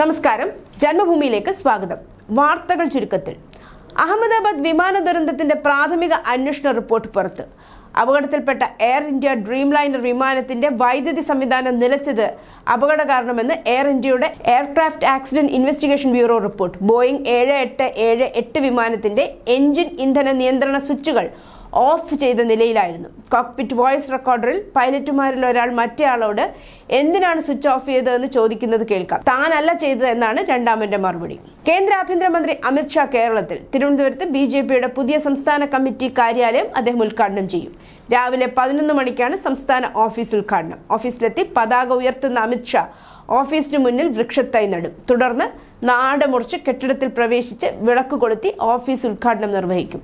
നമസ്കാരം. ജന്മഭൂമിയിലേക്ക് സ്വാഗതം. വാർത്തകൾ ചുരുക്കത്തിൽ. അഹമ്മദാബാദ് വിമാന ദുരന്തത്തിന്റെ പ്രാഥമിക അന്വേഷണ റിപ്പോർട്ട് പുറത്ത്. അപകടത്തിൽപ്പെട്ട എയർ ഇന്ത്യ ഡ്രീം ലൈനർ വിമാനത്തിന്റെ വൈദ്യുതി സംവിധാനം നിലച്ചത് അപകട കാരണമെന്ന് എയർ ഇന്ത്യയുടെ aircraft accident investigation bureau report. Boeing ഏഴ് എട്ട് ഏഴ് എട്ട് വിമാനത്തിന്റെ എഞ്ചിൻ ഇന്ധന നിയന്ത്രണ സ്വിച്ചുകൾ ഓഫ് ചെയ്ത നിലയിലായിരുന്നു. കോക്പിറ്റ് വോയിസ് റെക്കോർഡറിൽ പൈലറ്റുമാരിൽ ഒരാൾ മറ്റേയാളോട് എന്തിനാണ് സ്വിച്ച് ഓഫ് ചെയ്തതെന്ന് ചോദിക്കുന്നത് കേൾക്കാം. താനല്ല ചെയ്തത് എന്നാണ് രണ്ടാമന്റെ മറുപടി. കേന്ദ്ര ആഭ്യന്തരമന്ത്രി അമിത്ഷാ കേരളത്തിൽ. തിരുവനന്തപുരത്ത് ബി ജെ പിയുടെ പുതിയ സംസ്ഥാന കമ്മിറ്റി കാര്യാലയം അദ്ദേഹം ഉദ്ഘാടനം ചെയ്യും. രാവിലെ പതിനൊന്ന് മണിക്കാണ് സംസ്ഥാന ഓഫീസ് ഉദ്ഘാടനം. ഓഫീസിലെത്തി പതാക ഉയർത്തുന്ന അമിത്ഷാ ഓഫീസിന് മുന്നിൽ വൃക്ഷത്തൈ നടും. തുടർന്ന് നാട് മുറിച്ച് കെട്ടിടത്തിൽ പ്രവേശിച്ച് വിളക്ക് കൊളുത്തി ഓഫീസ് ഉദ്ഘാടനം നിർവഹിക്കും.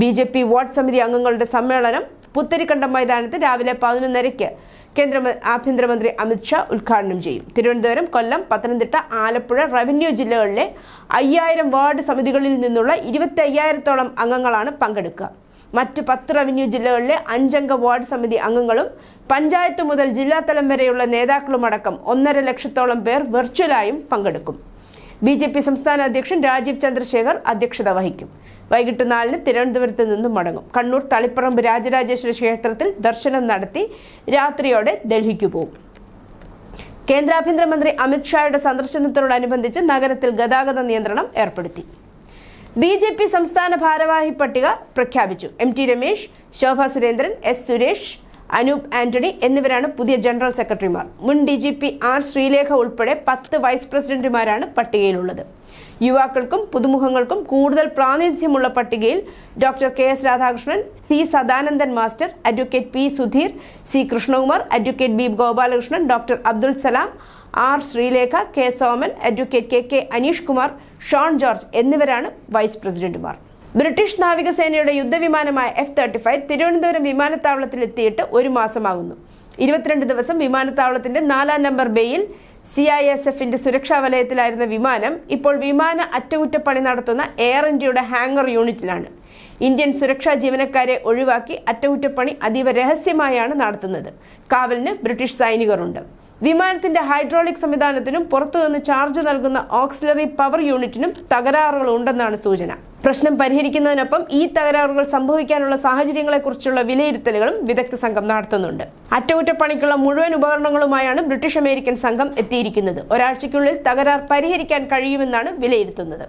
ബി ജെ പി വാർഡ് സമിതി അംഗങ്ങളുടെ സമ്മേളനം പുത്തരിക്കണ്ടം മൈതാനത്ത് രാവിലെ പതിനൊന്നരയ്ക്ക് കേന്ദ്ര ആഭ്യന്തരമന്ത്രി അമിത്ഷാ ഉദ്ഘാടനം ചെയ്യും. തിരുവനന്തപുരം കൊല്ലം പത്തനംതിട്ട ആലപ്പുഴ റവന്യൂ ജില്ലകളിലെ അയ്യായിരം വാർഡ് സമിതികളിൽ നിന്നുള്ള ഇരുപത്തി അയ്യായിരത്തോളം അംഗങ്ങളാണ് പങ്കെടുക്കുക. മറ്റ് പത്ത് റവന്യൂ ജില്ലകളിലെ അഞ്ചംഗ വാർഡ് സമിതി അംഗങ്ങളും പഞ്ചായത്ത് മുതൽ ജില്ലാതലം വരെയുള്ള നേതാക്കളുമടക്കം ഒന്നര ലക്ഷത്തോളം പേർ വെർച്വലായും പങ്കെടുക്കും. ബി ജെ പി സംസ്ഥാന അധ്യക്ഷൻ രാജീവ് ചന്ദ്രശേഖർ അധ്യക്ഷത വഹിക്കും. വൈകിട്ട് നാലിന് തിരുവനന്തപുരത്ത് നിന്നും മടങ്ങും. കണ്ണൂർ തളിപ്പറമ്പ് രാജരാജേശ്വര ക്ഷേത്രത്തിൽ ദർശനം നടത്തി രാത്രിയോടെ ഡൽഹിക്ക് പോകും കേന്ദ്ര ആഭ്യന്തരമന്ത്രി അമിത്ഷായുടെ സന്ദർശനത്തോടനുബന്ധിച്ച് നഗരത്തിൽ ഗതാഗത നിയന്ത്രണം ഏർപ്പെടുത്തി. ബി ജെ പി സംസ്ഥാന ഭാരവാഹി പട്ടിക പ്രഖ്യാപിച്ചു. M T Ramesh Shobha Surendran S Suresh Anoop Antony എന്നിവരാണ് പുതിയ ജനറൽ സെക്രട്ടറിമാർ. മുൻ D G P R Sreelekha ഉൾപ്പെടെ പത്ത് വൈസ് പ്രസിഡന്റുമാരാണ് പട്ടികയിലുള്ളത്. യുവാക്കൾക്കും പുതുമുഖങ്ങൾക്കും കൂടുതൽ പ്രാതിനിധ്യമുള്ള പട്ടികയിൽ doctor K. S. Radhakrishnan C. Sadanandan master advocate P. Sudheer C. Krishnakumar advocate B. Gopalakrishnan doctor Abdul Salam R. Sreelekha K. Soman advocate K. K. Aneesh Kumar Shone George എന്നിവരാണ് vice പ്രസിഡന്റുമാർ. British നാവികസേനയുടെ യുദ്ധവിമാനമായ F thirty five Thiruvananthapuram വിമാനത്താവളത്തിൽ എത്തിയിട്ട് ഒരു മാസമാകുന്നു. ഇരുപത്തിരണ്ട് ദിവസം വിമാനത്താവളത്തിന്റെ നാലാം നമ്പർ ബേയിൽ സി ഐ എസ് എഫിന്റെ സുരക്ഷാ വലയത്തിലായിരുന്ന വിമാനം ഇപ്പോൾ വിമാന അറ്റകുറ്റപ്പണി നടത്തുന്ന എയർ ഇന്ത്യയുടെ ഹാങ്ങർ യൂണിറ്റിലാണ് ഇന്ത്യൻ സുരക്ഷാ ജീവനക്കാരെ ഒഴിവാക്കി അറ്റകുറ്റപ്പണി അതീവ രഹസ്യമായാണ് നടത്തുന്നത്. കാവലിന് ബ്രിട്ടീഷ് സൈനികരുണ്ട്. വിമാനത്തിന്റെ ഹൈഡ്രോളിക് സംവിധാനത്തിനും പുറത്തുനിന്ന് ചാർജ് നൽകുന്ന ഓക്സിലറി പവർ യൂണിറ്റിനും തകരാറുകൾ ഉണ്ടെന്നാണ് സൂചന. പ്രശ്നം പരിഹരിക്കുന്നതിനൊപ്പം ഈ തകരാറുകൾ സംഭവിക്കാനുള്ള സാഹചര്യങ്ങളെക്കുറിച്ചുള്ള വിലയിരുത്തലുകളും വിദഗ്ധ സംഘം നടത്തുന്നുണ്ട്. അറ്റകുറ്റപ്പണിക്കുള്ള മുഴുവൻ ഉപകരണങ്ങളുമായാണ് ബ്രിട്ടീഷ് അമേരിക്കൻ സംഘം എത്തിയിരിക്കുന്നത്. ഒരാഴ്ചയ്ക്കുള്ളിൽ തകരാർ പരിഹരിക്കാൻ കഴിയുമെന്നാണ് വിലയിരുത്തുന്നത്.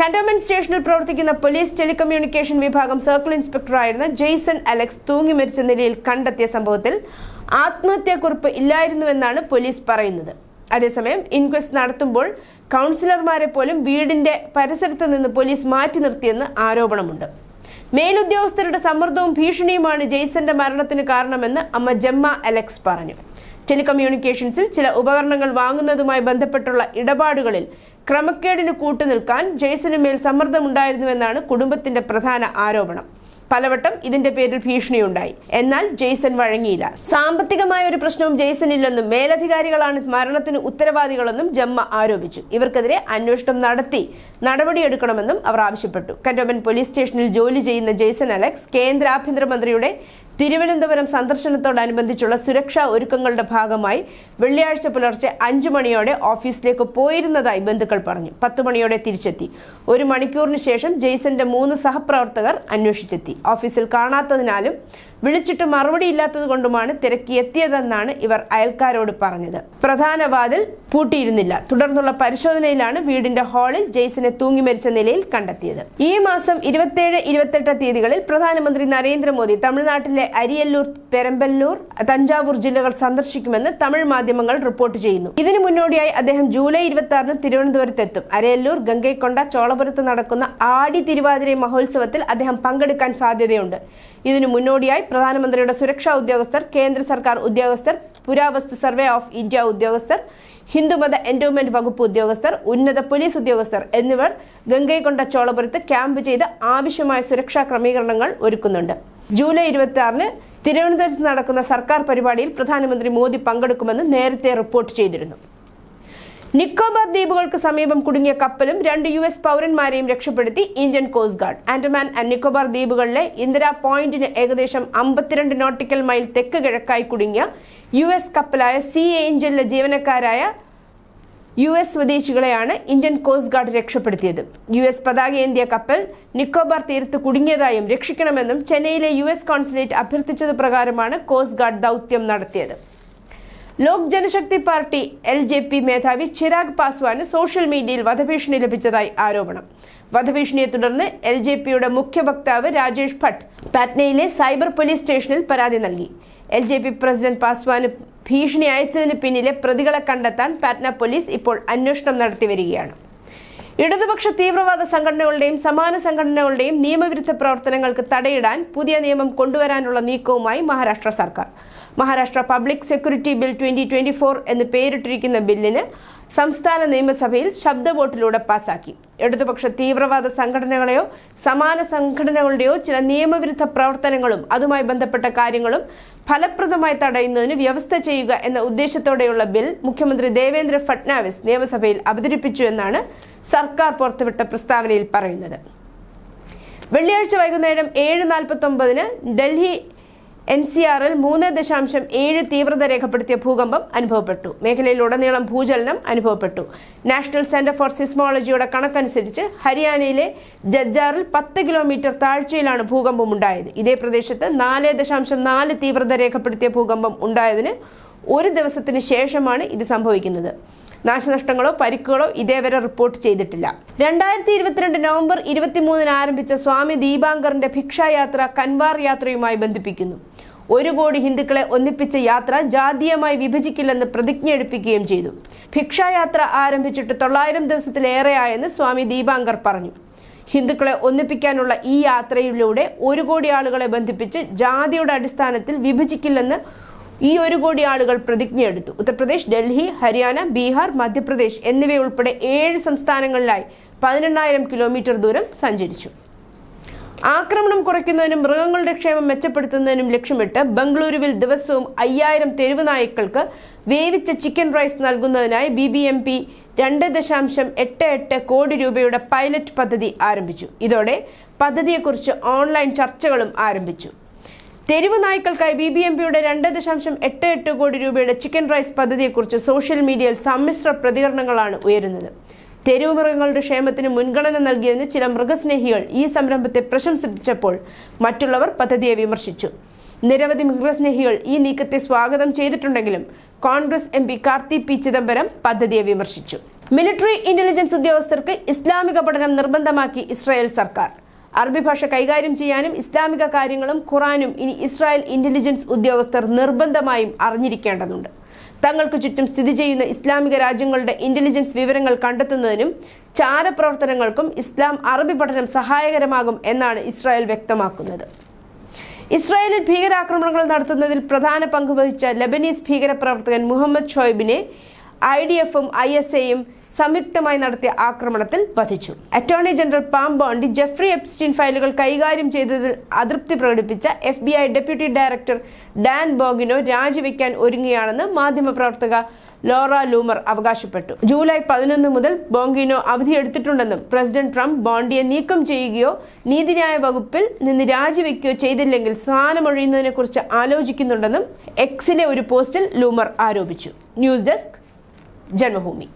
കന്റോൺമെന്റ് സ്റ്റേഷനിൽ പ്രവർത്തിക്കുന്ന പോലീസ് ടെലികമ്മ്യൂണിക്കേഷൻ വിഭാഗം സർക്കിൾ ഇൻസ്പെക്ടറായിരുന്ന ജെയ്സൺ അലക്സ് തൂങ്ങി മരിച്ച നിലയിൽ കണ്ടെത്തിയ സംഭവത്തിൽ ആത്മഹത്യാക്കുറിപ്പ് ഇല്ലായിരുന്നുവെന്നാണ് പോലീസ് പറയുന്നത്. അതേസമയം ഇൻക്വസ്റ്റ് നടത്തുമ്പോൾ കൗൺസിലർമാരെ പോലും വീടിന്റെ പരിസരത്ത് നിന്ന് പോലീസ് മാറ്റി നിർത്തിയെന്ന് ആരോപണമുണ്ട്. മേലുദ്യോഗസ്ഥരുടെ സമ്മർദ്ദവും ഭീഷണിയുമാണ് ജെയ്സന്റെ മരണത്തിന് കാരണമെന്ന് അമ്മ ജമ്മ അലക്സ് പറഞ്ഞു. ടെലികമ്മ്യൂണിക്കേഷൻസിൽ ചില ഉപകരണങ്ങൾ വാങ്ങുന്നതുമായി ബന്ധപ്പെട്ടുള്ള ഇടപാടുകളിൽ ക്രമക്കേടിന് കൂട്ടുനിൽക്കാൻ ജെയ്സന് മേൽ സമ്മർദ്ദമുണ്ടായിരുന്നുവെന്നാണ് കുടുംബത്തിന്റെ പ്രധാന ആരോപണം. പലവട്ടം ഇതിന്റെ പേരിൽ ഭീഷണിയുണ്ടായി. എന്നാൽ ജെയ്സൺ വഴങ്ങിയില്ല. സാമ്പത്തികമായ ഒരു പ്രശ്നവും ജെയ്സൺ ഇല്ലെന്നും മേലധികാരികളാണ് മരണത്തിന് ഉത്തരവാദികളെന്നും ജമ്മ ആരോപിച്ചു. ഇവർക്കെതിരെ അന്വേഷണം നടത്തി നടപടിയെടുക്കണമെന്നും അവർ ആവശ്യപ്പെട്ടു. കന്റോൺമെന്റ് പോലീസ് സ്റ്റേഷനിൽ ജോലി ചെയ്യുന്ന ജെയ്സൺ അലക്സ് കേന്ദ്ര ആഭ്യന്തരമന്ത്രിയുടെ തിരുവനന്തപുരം സന്ദർശനത്തോടനുബന്ധിച്ചുള്ള സുരക്ഷാ ഒരുക്കങ്ങളുടെ ഭാഗമായി വെള്ളിയാഴ്ച പുലർച്ചെ അഞ്ചു മണിയോടെ ഓഫീസിലേക്ക് പോയിരുന്നതായി ബന്ധുക്കൾ പറഞ്ഞു. പത്തു മണിയോടെ തിരിച്ചെത്തി. ഒരു മണിക്കൂറിന് ശേഷം ജെയ്സന്റെ മൂന്ന് സഹപ്രവർത്തകർ അന്വേഷിച്ചെത്തി. ഓഫീസിൽ കാണാത്തതിനാലും വിളിച്ചിട്ട് മറുപടി ഇല്ലാത്തതുകൊണ്ടുമാണ് തിരക്കി എത്തിയതെന്നാണ് ഇവർ അയൽക്കാരോട് പറഞ്ഞത്. പ്രധാന വാതിൽ പൂട്ടിയിരുന്നില്ല. തുടർന്നുള്ള പരിശോധനയിലാണ് വീടിന്റെ ഹാളിൽ ജെയ്സനെ തൂങ്ങി മരിച്ച നിലയിൽ കണ്ടെത്തിയത്. ഈ മാസം ഇരുപത്തിയേഴ് ഇരുപത്തെട്ട് തീയതികളിൽ പ്രധാനമന്ത്രി നരേന്ദ്രമോദി തമിഴ്നാട്ടിലെ അരിയല്ലൂർ പെരമ്പല്ലൂർ തഞ്ചാവൂർ ജില്ലകൾ സന്ദർശിക്കുമെന്ന് തമിഴ് മാധ്യമങ്ങൾ റിപ്പോർട്ട് ചെയ്യുന്നു. ഇതിനു മുന്നോടിയായി അദ്ദേഹം ജൂലൈ ഇരുപത്തി ആറിന് തിരുവനന്തപുരത്തെത്തും. അരയല്ലൂർ ഗംഗൈക്കൊണ്ട ചോളപുരത്ത് നടക്കുന്ന ആടി തിരുവാതിര മഹോത്സവത്തിൽ അദ്ദേഹം പങ്കെടുക്കാൻ സാധ്യതയുണ്ട്. ഇതിനു മുന്നോടിയായി പ്രധാനമന്ത്രിയുടെ സുരക്ഷാ ഉദ്യോഗസ്ഥർ കേന്ദ്ര സർക്കാർ ഉദ്യോഗസ്ഥർ പുരാവസ്തു സർവേ ഓഫ് ഇന്ത്യ ഉദ്യോഗസ്ഥർ ഹിന്ദുമത എൻഡോമെന്റ് വകുപ്പ് ഉദ്യോഗസ്ഥർ ഉന്നത പോലീസ് ഉദ്യോഗസ്ഥർ എന്നിവർ ഗംഗൈകൊണ്ട ചോളപുരത്ത് ക്യാമ്പ് ചെയ്ത് ആവശ്യമായ സുരക്ഷാ ക്രമീകരണങ്ങൾ ഒരുക്കുന്നുണ്ട്. ജൂലൈ ഇരുപത്തി ആറിന് തിരുവനന്തപുരത്ത് നടക്കുന്ന സർക്കാർ പരിപാടിയിൽ പ്രധാനമന്ത്രി മോദി പങ്കെടുക്കുമെന്ന് നേരത്തെ റിപ്പോർട്ട് ചെയ്തിരുന്നു. നിക്കോബാർ ദ്വീപുകൾക്ക് സമീപം കുടുങ്ങിയ കപ്പലും രണ്ട് യു എസ് പൗരന്മാരെയും രക്ഷപ്പെടുത്തി Indian coast guard. Andaman and Nicobar ദ്വീപുകളിലെ Indira പോയിന്റിന് ഏകദേശം അമ്പത്തിരണ്ട് നോട്ടിക്കൽ മൈൽ തെക്ക് കിഴക്കായി കുടുങ്ങിയ യു എസ് കപ്പലായ സി ഏഞ്ചലിലെ ജീവനക്കാരായ യു എസ് സ്വദേശികളെയാണ് ഇന്ത്യൻ കോസ്റ്റ് ഗാർഡ് രക്ഷപ്പെടുത്തിയത്. യു എസ് പതാകയേന്തിയ കപ്പൽ നിക്കോബാർ തീരത്ത് കുടുങ്ങിയതായും രക്ഷിക്കണമെന്നും ചെന്നൈയിലെ യു എസ് കോൺസുലേറ്റ് അഭ്യർത്ഥിച്ചത് പ്രകാരമാണ് കോസ്റ്റ് ഗാർഡ് ദൗത്യം നടത്തിയത്. Lok Janshakti party L J P മേധാവി ചിരാഗ് പാസ്വാന് സോഷ്യൽ മീഡിയയിൽ വധഭീഷണി ലഭിച്ചതായി ആരോപണം. വധഭീഷണിയെ തുടർന്ന് എൽ ജെ പിയുടെ മുഖ്യ വക്താവ് രാജേഷ് ഭട്ട് പാറ്റ്നയിലെ സൈബർ പോലീസ് സ്റ്റേഷനിൽ പരാതി നൽകി. എൽ ജെ പി പ്രസിഡന്റ് പാസ്വാന് ഭീഷണി അയച്ചതിന് പിന്നിലെ പ്രതികളെ കണ്ടെത്താൻ പാറ്റ്ന പോലീസ് ഇപ്പോൾ അന്വേഷണം നടത്തിവരികയാണ് ഇടതുപക്ഷ തീവ്രവാദ സംഘടനകളുടെയും സമാന സംഘടനകളുടെയും നിയമവിരുദ്ധ പ്രവർത്തനങ്ങൾക്ക് തടയിടാൻ പുതിയ നിയമം കൊണ്ടുവരാനുള്ള നീക്കവുമായി മഹാരാഷ്ട്ര സർക്കാർ. Maharashtra public security bill twenty twenty four എന്ന് പേരിട്ടിരിക്കുന്ന ബില്ലിന് സംസ്ഥാന നിയമസഭയിൽ ശബ്ദ വോട്ടിലൂടെ പാസാക്കി. ഇടതുപക്ഷ തീവ്രവാദ സംഘടനകളെയോ സമാന സംഘടനകളുടെയോ ചില നിയമവിരുദ്ധ പ്രവർത്തനങ്ങളും അതുമായി ബന്ധപ്പെട്ട കാര്യങ്ങളും ഫലപ്രദമായി തടയുന്നതിന് വ്യവസ്ഥ ചെയ്യുക എന്ന ഉദ്ദേശത്തോടെയുള്ള ബിൽ മുഖ്യമന്ത്രി ദേവേന്ദ്ര ഫട്നാവിസ് നിയമസഭയിൽ അവതരിപ്പിച്ചു എന്നാണ് സർക്കാർ പുറത്തുവിട്ട പ്രസ്താവനയിൽ പറയുന്നത്. വെള്ളിയാഴ്ച വൈകുന്നേരം ഏഴ് നാൽപ്പത്തി ഒമ്പതിന് ഡൽഹി എൻ സി ആറിൽ മൂന്ന് ദശാംശം ഏഴ് തീവ്രത രേഖപ്പെടുത്തിയ ഭൂകമ്പം അനുഭവപ്പെട്ടു. മേഖലയിലുടനീളം ഭൂചലനം അനുഭവപ്പെട്ടു. നാഷണൽ സെന്റർ ഫോർ സിസ്മോളജിയുടെ കണക്കനുസരിച്ച് ഹരിയാനയിലെ ജജ്ജാറിൽ പത്ത് കിലോമീറ്റർ താഴ്ചയിലാണ് ഭൂകമ്പം ഉണ്ടായത്. ഇതേ പ്രദേശത്ത് നാല് ദശാംശം നാല് തീവ്രത രേഖപ്പെടുത്തിയ ഭൂകമ്പം ഉണ്ടായതിന് ഒരു ദിവസത്തിന് ശേഷമാണ് ഇത് സംഭവിക്കുന്നത്. നാശനഷ്ടങ്ങളോ പരിക്കുകളോ ഇതേവരെ റിപ്പോർട്ട് ചെയ്തിട്ടില്ല. രണ്ടായിരത്തി ഇരുപത്തിരണ്ട് നവംബർ ഇരുപത്തിമൂന്നിന് ആരംഭിച്ച സ്വാമി ദീപാങ്കറിന്റെ ഭിക്ഷായാത്ര കൻവാർ യാത്രയുമായി ബന്ധിപ്പിക്കുന്നു. ഒരു കോടി ഹിന്ദുക്കളെ ഒന്നിപ്പിച്ച യാത്ര ജാതീയമായി വിഭജിക്കില്ലെന്ന് പ്രതിജ്ഞയെടുപ്പിക്കുകയും ചെയ്തു. ഭിക്ഷായാത്ര ആരംഭിച്ചിട്ട് തൊള്ളായിരം ദിവസത്തിലേറെയായെന്ന് സ്വാമി ദീപാങ്കർ പറഞ്ഞു. ഹിന്ദുക്കളെ ഒന്നിപ്പിക്കാനുള്ള ഈ യാത്രയിലൂടെ ഒരു കോടി ആളുകളെ ബന്ധിപ്പിച്ച് ജാതിയുടെ അടിസ്ഥാനത്തിൽ വിഭജിക്കില്ലെന്ന് ഈ ഒരു കോടി ആളുകൾ പ്രതിജ്ഞയെടുത്തു ഉത്തർപ്രദേശ് ഡൽഹി ഹരിയാന ബീഹാർ മധ്യപ്രദേശ് എന്നിവയുൾപ്പെടെ ഏഴ് സംസ്ഥാനങ്ങളിലായി പതിനെണ്ണായിരം കിലോമീറ്റർ ദൂരം സഞ്ചരിച്ചു. ആക്രമണം കുറയ്ക്കുന്നതിനും മൃഗങ്ങളുടെ ക്ഷേമം മെച്ചപ്പെടുത്തുന്നതിനും ലക്ഷ്യമിട്ട് ബംഗളൂരുവിൽ ദിവസവും അയ്യായിരം തെരുവ് നായ്ക്കൾക്ക് വേവിച്ച ചിക്കൻ റൈസ് നൽകുന്നതിനായി ബി ബി എം പി രണ്ട് ദശാംശം എട്ട് എട്ട് കോടി രൂപയുടെ പൈലറ്റ് പദ്ധതി ആരംഭിച്ചു. ഇതോടെ പദ്ധതിയെക്കുറിച്ച് ഓൺലൈൻ ചർച്ചകളും ആരംഭിച്ചു. തെരുവ് നായ്ക്കൾക്കായി ബി ബി എം പിയുടെ രണ്ട് ദശാംശം എട്ട് എട്ട് കോടി രൂപയുടെ ചിക്കൻ റൈസ് പദ്ധതിയെക്കുറിച്ച് സോഷ്യൽ മീഡിയയിൽ സമ്മിശ്ര പ്രതികരണങ്ങളാണ് ഉയരുന്നത്. തെരുവ് മൃഗങ്ങളുടെ ക്ഷേമത്തിന് മുൻഗണന നൽകിയതിന് ചില മൃഗസ്നേഹികൾ ഈ സംരംഭത്തെ പ്രശംസിച്ചപ്പോൾ മറ്റുള്ളവർ പദ്ധതിയെ വിമർശിച്ചു. നിരവധി മൃഗസ്നേഹികൾ ഈ നീക്കത്തെ സ്വാഗതം ചെയ്തിട്ടുണ്ടെങ്കിലും Congress M P Karti P Chidambaram പദ്ധതിയെ വിമർശിച്ചു. മിലിറ്ററി ഇന്റലിജൻസ് ഉദ്യോഗസ്ഥർക്ക് ഇസ്ലാമിക പഠനം നിർബന്ധമാക്കി ഇസ്രായേൽ സർക്കാർ. അറബി ഭാഷ കൈകാര്യം ചെയ്യാനും ഇസ്ലാമിക കാര്യങ്ങളും ഖുറാനും ഇനി ഇസ്രായേൽ ഇന്റലിജൻസ് ഉദ്യോഗസ്ഥർ നിർബന്ധമായും അറിഞ്ഞിരിക്കേണ്ടതുണ്ട്. തങ്ങൾക്ക് ചുറ്റും സ്ഥിതി ചെയ്യുന്ന ഇസ്ലാമിക രാജ്യങ്ങളുടെ ഇന്റലിജൻസ് വിവരങ്ങൾ കണ്ടെത്തുന്നതിനും ചാരപ്രവർത്തനങ്ങൾക്കും ഇസ്ലാം അറബി പഠനം സഹായകരമാകും എന്നാണ് ഇസ്രായേൽ വ്യക്തമാക്കുന്നത്. ഇസ്രായേലിൽ ഭീകരാക്രമണങ്ങൾ നടത്തുന്നതിൽ പ്രധാന പങ്കുവഹിച്ച ലബനീസ് ഭീകരപ്രവർത്തകൻ മുഹമ്മദ് ഷോയിബിനെ ഐ ഡി എഫും ഐ എസ് എയും സംയുക്തമായി നടത്തിയ ആക്രമണത്തിൽ വധിച്ചു. Attorney general Pam Bondi Jeffrey Epstein ഫയലുകൾ കൈകാര്യം ചെയ്തതിൽ അതൃപ്തി പ്രകടിപ്പിച്ച F B I deputy director Dan Bongino രാജിവെക്കാൻ ഒരുങ്ങുകയാണെന്ന് മാധ്യമപ്രവർത്തക ലോറ ലൂമർ അവകാശപ്പെട്ടു. ജൂലൈ പതിനൊന്ന് മുതൽ ബോങ്കിനോ അവധിയെടുത്തിട്ടുണ്ടെന്നും പ്രസിഡന്റ് ട്രംപ് ബോണ്ടിയെ നീക്കം ചെയ്യുകയോ നീതിന്യായ വകുപ്പിൽ നിന്ന് രാജിവെക്കുകയോ ചെയ്തില്ലെങ്കിൽ സ്ഥാനമൊഴിയുന്നതിനെക്കുറിച്ച് ആലോചിക്കുന്നുണ്ടെന്നും എക്സിലെ ഒരു പോസ്റ്റിൽ ലൂമർ ആരോപിച്ചു. News desk Janmabhumi.